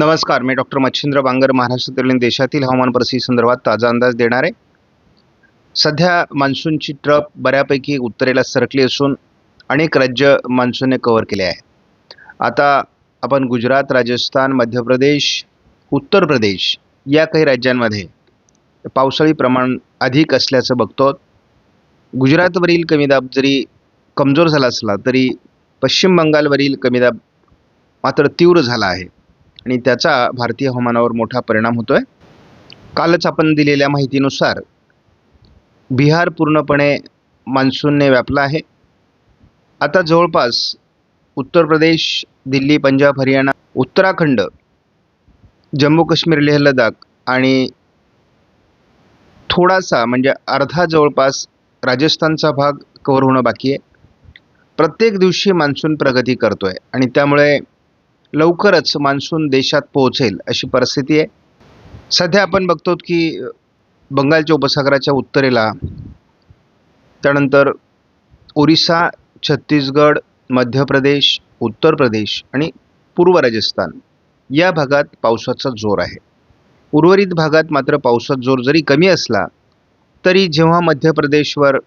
नमस्कार मी डॉक्टर मच्छिंद्र बांगर महाराष्ट्रातील देशातील हवामान परिस्थिती संदर्भात ताजा अंदाज देणार. आहे सध्या मान्सूनची ट्रप बऱ्यापैकी उत्तरेला सरकली असून अनेक राज्य मान्सूनने कव्हर केले आहे आता आपण गुजरात राजस्थान मध्य प्रदेश उत्तर प्रदेश या काही राज्यांमध्ये पावसाळी प्रमाण अधिक असल्याचं बघतो. गुजरातवरील कमी दाब जरी कमजोर झाला असला तरी पश्चिम बंगालवरील कमी दाब मात्र तीव्र झाला आहे. आणि त्याचा भारतीय हवामानावर मोठा परिणाम होतो आहे कालच आपण दिलेल्या माहितीनुसार बिहार पूर्णपणे मान्सूनने व्यापला आहे. आता जवळपास उत्तर प्रदेश दिल्ली पंजाब हरियाणा उत्तराखंड जम्मू काश्मीर लेह लडाख आणि थोडासा म्हणजे अर्धा जवळपास राजस्थानचा भाग कव्हर होणं बाकी आहे. प्रत्येक दिवशी मान्सून प्रगती करतो आहे आणि त्यामुळे लवकरच मान्सून देशात पोहोचेल अशी परिस्थिती आहे. सध्या आपण बघतो की बंगालच्या उपसागराच्या उत्तरेला त्यानंतर ओरिसा छत्तीसगड मध्य प्रदेश उत्तर प्रदेश आणि पूर्व राजस्थान या भागात पावसाचा जोर आहे. उर्वरित भागात मात्र पावसाचा जोर जरी कमी असला तरी जेव्हा मध्य प्रदेशवर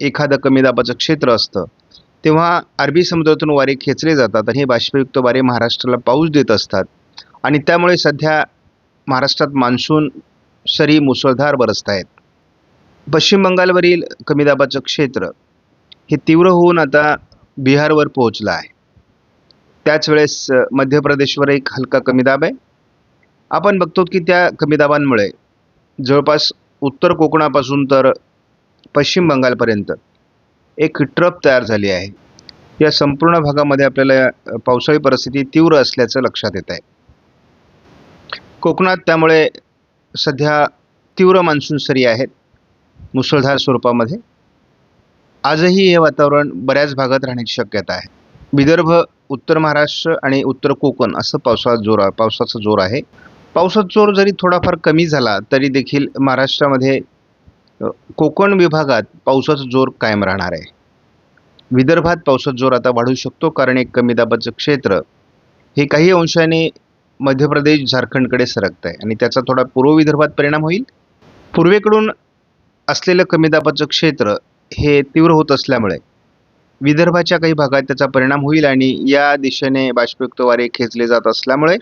एखादं कमी दाबाचं क्षेत्र असतं तेव्हा अरबी समुद्रातून वारे खेचले जातात आणि हे बाष्पयुक्त वारे महाराष्ट्राला पाऊस देत असतात. आणि त्यामुळे सध्या महाराष्ट्रात मान्सून सरी मुसळधार बरसत आहेत पश्चिम बंगालवरील कमी दाबाचं क्षेत्र हे तीव्र होऊन आता बिहारवर पोहोचलं आहे. त्याच वेळेस मध्य प्रदेशवर एक हलका कमी दाब आहे. आपण बघतो की त्या कमी दाबांमुळे जवळपास उत्तर कोकणापासून तर पश्चिम बंगालपर्यंत एक ट्रप तयार झाली आहे. या संपूर्ण भागामध्ये आपल्याला पावसाळी परिस्थिती तीव्र असल्याचं लक्षात येत आहे कोकणात त्यामुळे सध्या तीव्र मान्सून सरी आहेत मुसळधार स्वरूपामध्ये. आजही हे वातावरण बऱ्याच भागात राहण्याची शक्यता आहे. विदर्भ उत्तर महाराष्ट्र आणि उत्तर कोकण असं पावसाळा जोर पावसाचा जोर आहे. पावसाचा जोर जरी थोडाफार कमी झाला तरी देखील महाराष्ट्रामध्ये कोकण विभागात पावसाचा जोर कायम राहणार आहे. विदर्भात पावसाचा जोर आता वाढू शकतो कारण एक कमी दाबाचं क्षेत्र हे काही अंशाने मध्य प्रदेश झारखंडकडे सरकत आहे आणि त्याचा थोडा पूर्व विदर्भात परिणाम होईल. पूर्वेकडून असलेलं कमी दाबाचं क्षेत्र हे तीव्र होत असल्यामुळे विदर्भाच्या काही भागात त्याचा परिणाम होईल आणि या दिशेने बाष्पयुक्त वारे खेचले जात असल्यामुळे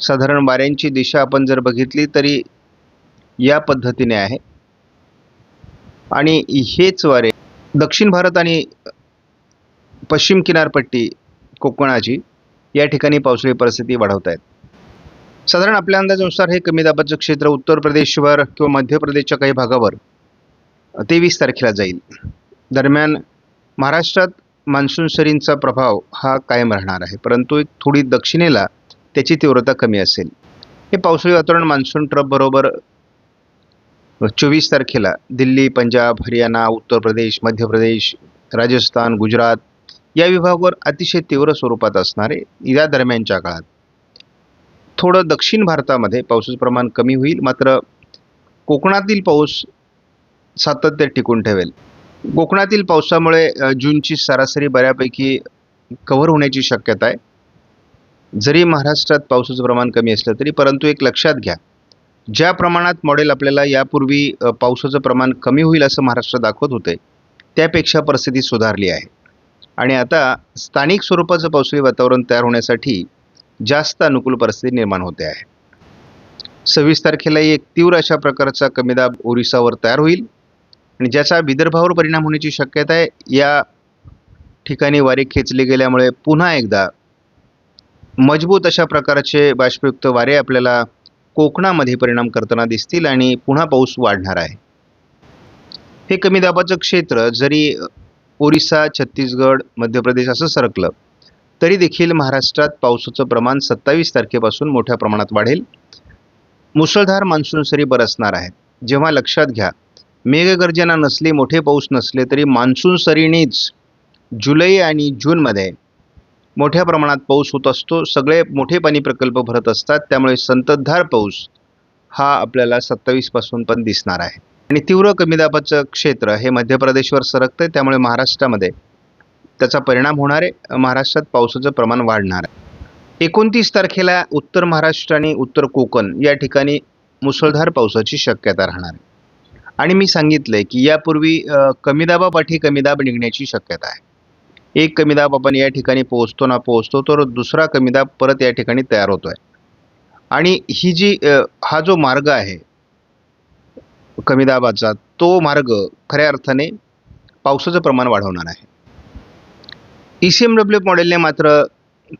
साधारण वाऱ्यांची दिशा आपण जर बघितली तरी या पद्धतीने आहे. आणि हेच वारे दक्षिण भारत आणि पश्चिम किनारपट्टी कोकणाची या ठिकाणी पावसाळी परिस्थिती वाढवत आहेत साधारण आपल्या अंदाजानुसार हे कमी दाबाचं क्षेत्र उत्तर प्रदेशवर किंवा मध्य प्रदेशच्या काही भागावर तेवीस तारखेला जाईल. दरम्यान महाराष्ट्रात मान्सून सरींचा प्रभाव हा कायम राहणार आहे. परंतु एक थोडी दक्षिणेला त्याची तीव्रता कमी असेल. हे पावसाळी वातावरण मान्सून ट्रप बरोबर चोवीस तारखेला दिल्ली पंजाब हरियाणा उत्तर प्रदेश मध्य प्रदेश राजस्थान गुजरात या विभागावर अतिशय तीव्र स्वरूपात असणारे या दरम्यानच्या काळात. थोडं दक्षिण भारतामध्ये पावसाचं प्रमाण कमी होईल मात्र कोकणातील पाऊस सातत्य टिकून ठेवेल. कोकणातील पावसामुळे जूनची सरासरी बऱ्यापैकी कव्हर होण्याची शक्यता आहे. जरी महाराष्ट्रात पावसाचं प्रमाण कमी असलं तरी परंतु एक लक्षात घ्या ज्या प्रमाणात मॉडेल आपल्याला यापूर्वी पावसाचं प्रमाण कमी होईल असं महाराष्ट्र दाखवत होते त्यापेक्षा परिस्थिती सुधारली आहे. आणि आता स्थानिक स्वरूपाचं पावसाळी वातावरण तयार होण्यासाठी जास्त अनुकूल परिस्थिती निर्माण होते आहे. सव्वीस तारखेला एक तीव्र अशा प्रकारचा कमी दाब ओरिसावर तयार होईल आणि ज्याचा विदर्भावर परिणाम होण्याची शक्यता आहे या ठिकाणी वारे खेचले गेल्यामुळे पुन्हा एकदा मजबूत अशा प्रकारचे बाष्पयुक्त वारे आपल्याला कोकणामध्ये परिणाम करताना दिसतील आणि पुन्हा पाऊस वाढणार आहे. हे कमी दाबाचं क्षेत्र जरी ओरिसा छत्तीसगड मध्य प्रदेश असं सरकलं तरी देखील महाराष्ट्रात पावसाचं प्रमाण सत्तावीस तारखेपासून मोठ्या प्रमाणात वाढेल. मुसळधार मान्सून सरी बरसणार आहेत. जेव्हा लक्षात घ्या मेघगर्जना नसली मोठे पाऊस नसले तरी मान्सून सरीनेच जुलै आणि जूनमध्ये मोठ्या प्रमाणात पाऊस होत असतो. सगळे मोठे पाणी प्रकल्प भरत असतात. त्यामुळे संततधार पाऊस हा आपल्याला सत्तावीसपासून पण दिसणार आहे. आणि तीव्र कमी दाबाचं क्षेत्र हे मध्य प्रदेशवर सरकतं त्यामुळे महाराष्ट्रामध्ये त्याचा परिणाम होणार आहे. महाराष्ट्रात पावसाचं प्रमाण वाढणार आहे. एकोणतीस तारखेला उत्तर महाराष्ट्र आणि उत्तर कोकण या ठिकाणी मुसळधार पावसाची शक्यता राहणार आहे. आणि मी सांगितलंय की यापूर्वी कमीदाबापाठी कमी दाबापाठी कमी दाब निघण्याची शक्यता आहे. एक कमी दाब आपण या ठिकाणी पोहोचतो ना पोहोचतो तर दुसरा कमी दाब परत या ठिकाणी तयार होतो आहे आणि ही जी हा जो मार्ग आहे कमी दाबाचा तो मार्ग खऱ्या अर्थाने पावसाचं प्रमाण वाढवणार आहे. ई सी एम डब्ल्यू मॉडेलने मात्र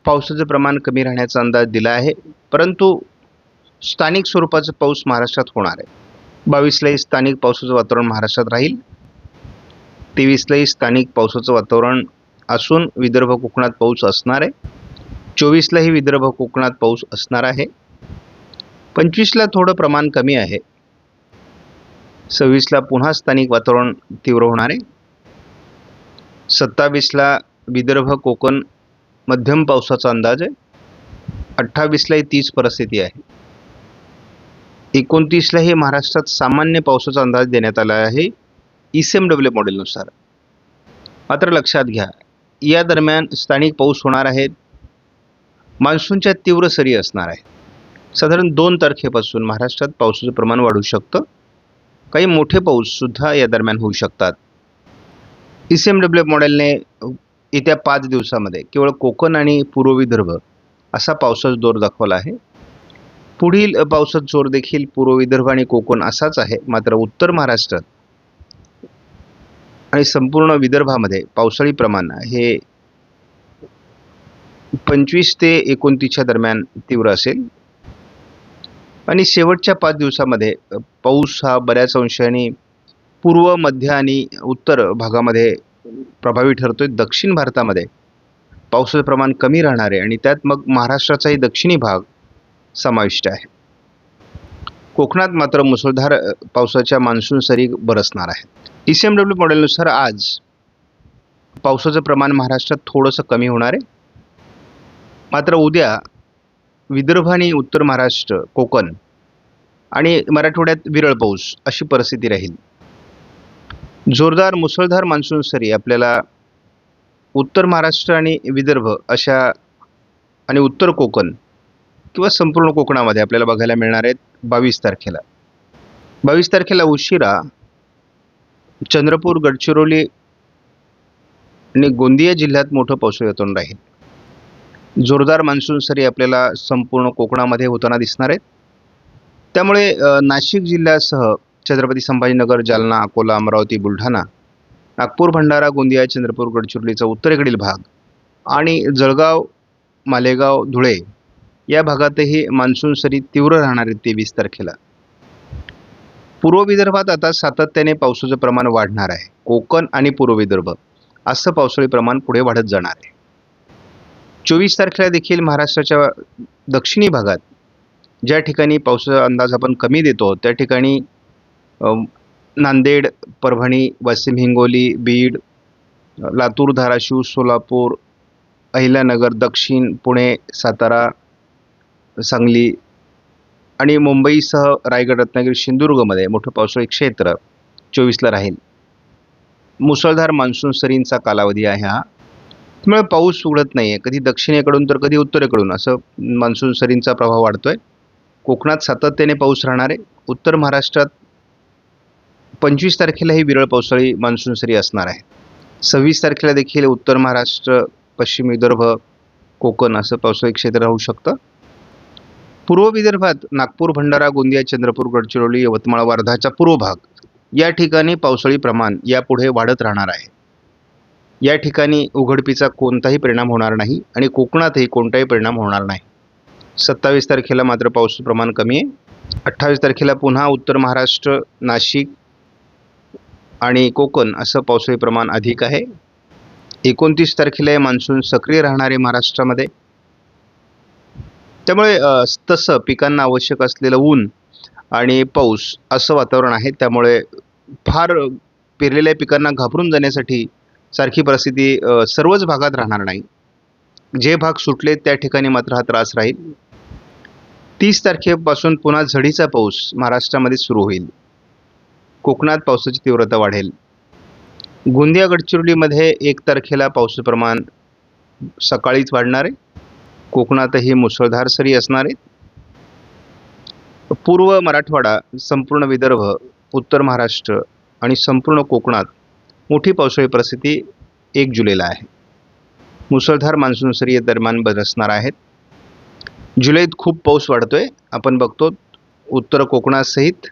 पावसाचं प्रमाण कमी राहण्याचा अंदाज दिला आहे परंतु स्थानिक स्वरूपाचा पाऊस महाराष्ट्रात होणार आहे. बावीसलाही स्थानिक पावसाचं वातावरण महाराष्ट्रात राहील तेवीसलाही स्थानिक पावसाचं वातावरण असून विदर्भ कोकणात पाऊस असणार आहे. चोवीसलाही विदर्भ कोकणात पाऊस असणार आहे. पंचवीसला थोडं प्रमाण कमी आहे. सव्वीसला पुन्हा स्थानिक वातावरण तीव्र होणार आहे. सत्तावीसला विदर्भ कोकण मध्यम पावसाचा अंदाज आहे. अठ्ठावीसलाही तीच परिस्थिती आहे. एकोणतीसला हे महाराष्ट्रात सामान्य पावसाचा अंदाज देण्यात आला आहे. ई सी एम डब्ल्यू मॉडेलनुसार. मात्र लक्षात घ्या या दरम्यान स्थानिक पाऊस होणार आहे. मान्सूनच्या तीव्र सरी असणार आहे साधारण दोन तारखेपासून महाराष्ट्रात पावसाचं प्रमाण वाढू शकतं. काही मोठे पाऊससुद्धा या दरम्यान होऊ शकतात. ई सी एम डब्ल्यू मॉडेलने येत्या पाच दिवसामध्ये केवळ कोकण आणि पूर्व विदर्भ असा पावसाचा जोर दाखवला आहे. पुढील पावसाचा जोर देखील पूर्व विदर्भ आणि कोकण असाच आहे. मात्र उत्तर महाराष्ट्रात आणि संपूर्ण विदर्भामध्ये पावसाळी प्रमाण हे पंचवीस ते एकोणतीसच्या दरम्यान तीव्र असेल. आणि शेवटच्या पाच दिवसामध्ये पाऊस हा बऱ्याच अंशाने पूर्व मध्य आणि उत्तर भागामध्ये प्रभावी ठरतोय. दक्षिण भारतामध्ये पावसाचं प्रमाण कमी राहणार आहे आणि त्यात मग महाराष्ट्राचाही दक्षिणी भाग समाविष्ट आहे. कोकणात मात्र मुसळधार पावसाच्या मान्सून सरी बरसणार आहेत. ई सी एम डब्ल्यू मॉडेलनुसार आज पावसाचं प्रमाण महाराष्ट्रात थोडंसं कमी होणार आहे. मात्र उद्या विदर्भ आणि उत्तर महाराष्ट्र कोकण आणि मराठवाड्यात विरळ पाऊस अशी परिस्थिती राहील. जोरदार मुसळधार मान्सून सरी आपल्याला उत्तर महाराष्ट्र आणि विदर्भ अशा आणि उत्तर कोकण किंवा संपूर्ण कोकणामध्ये आपल्याला बघायला मिळणार आहेत बावीस तारखेला. बावीस तारखेला उशिरा चंद्रपूर गडचिरोली आणि गोंदिया जिल्ह्यात मोठं पावसाळ्यातून राहील. जोरदार मान्सून सरी आपल्याला संपूर्ण कोकणामध्ये होताना दिसणार आहेत. त्यामुळे नाशिक जिल्ह्यासह छत्रपती संभाजीनगर जालना अकोला अमरावती बुलढाणा नागपूर भंडारा गोंदिया चंद्रपूर गडचिरोलीचा उत्तरेकडील भाग आणि जळगाव मालेगाव धुळे या भागातही मान्सून सरी तीव्र राहणार आहेत तेवीस तारखेला. पूर्व विदर्भात आता सातत्याने पावसाचं प्रमाण वाढणार आहे. कोकण आणि पूर्व विदर्भ असं पावसाळी प्रमाण पुढे वाढत जाणार आहे. चोवीस तारखेला देखील महाराष्ट्राच्या दक्षिणी भागात ज्या ठिकाणी पावसाचा अंदाज आपण कमी देतो त्या ठिकाणी नांदेड परभणी वाशिम हिंगोली बीड लातूर धाराशिव सोलापूर अहिल्यानगर दक्षिण पुणे सातारा सांगली आणि मुंबईसह रायगड रत्नागिरी सिंधुदुर्गमध्ये मोठं पावसाळी क्षेत्र चोवीसला राहील. मुसळधार मान्सून सरींचा कालावधी आहे हा. त्यामुळे पाऊस उघडत नाही आहे कधी दक्षिणेकडून तर कधी उत्तरेकडून असं मान्सून सरींचा प्रभाव वाढतो आहे कोकणात सातत्याने पाऊस राहणार आहे. उत्तर महाराष्ट्रात पंचवीस तारखेला ही विरळ पावसाळी मान्सून सरी असणार आहे. सव्वीस तारखेला देखील उत्तर महाराष्ट्र पश्चिम विदर्भ कोकण असं पावसाळी क्षेत्र राहू शकतं. पूर्व विदर्भात नागपूर भंडारा गोंदिया चंद्रपूर गडचिरोली यवतमाळ वर्धाचा पूर्व भाग या ठिकाणी पावसाळी प्रमाण यापुढे वाढत राहणार आहे. या ठिकाणी उघडपीचा कोणताही परिणाम होणार नाही आणि कोकणातही कोणताही परिणाम होणार नाही. सत्तावीस तारखेला मात्र पावसाचं प्रमाण कमी आहे. अठ्ठावीस तारखेला पुन्हा उत्तर महाराष्ट्र नाशिक आणि कोकण असं पावसाळी प्रमाण अधिक आहे. एकोणतीस तारखेला मान्सून सक्रिय राहणारे महाराष्ट्रामध्ये. त्यामुळे तसं पिकांना आवश्यक असलेलं ऊन आणि पाऊस असं वातावरण आहे. त्यामुळे फार पेरलेल्या पिकांना घाबरून जाण्यासाठी सारखी परिस्थिती सर्वच भागात राहणार नाही. जे भाग सुटले त्या ठिकाणी मात्र हा त्रास राहील. तीस तारखेपासून पुन्हा झडीचा पाऊस महाराष्ट्रामध्ये सुरू होईल. कोकणात पावसाची तीव्रता वाढेल. गोंदिया गडचिरोलीमध्ये एक तारखेला पावसाचं प्रमाण सकाळीच वाढणार आहे. कोकणातही मुसळधार सरी असणार आहेत. पूर्व मराठवाडा संपूर्ण विदर्भ उत्तर महाराष्ट्र आणि संपूर्ण कोकणात मोठी पावसाळी परिस्थिती एक जुलैला आहे. मुसळधार मान्सून सरी या दरम्यान बरसणार आहेत. जुलैत खूप पाऊस वाढतोय. आपण बघतो उत्तर कोकणासहित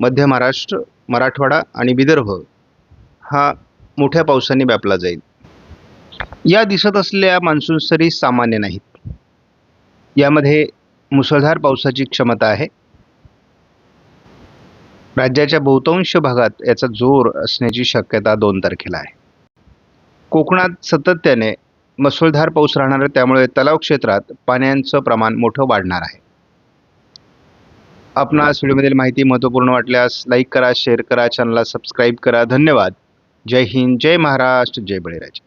मध्य महाराष्ट्र मराठवाडा आणि विदर्भ हा मोठ्या पावसाने व्यापला जाईल. या दिसत असलेल्या मान्सून सरी सामान्य नाहीत. यामध्ये मुसळधार पावसाची क्षमता आहे. राज्याच्या बहुतांश भागात याचा जोर असण्याची शक्यता दोन तारखेला आहे. कोकणात सातत्याने मुसळधार पाऊस राहणार आहे त्यामुळे तलाव क्षेत्रात पाण्याचं प्रमाण मोठं वाढणार आहे. आपणास व्हिडिओमधील माहिती महत्त्वपूर्ण वाटल्यास लाईक करा शेअर करा चॅनलला सबस्क्राईब करा. धन्यवाद. जय हिंद जय महाराष्ट्र जय बळीराजा.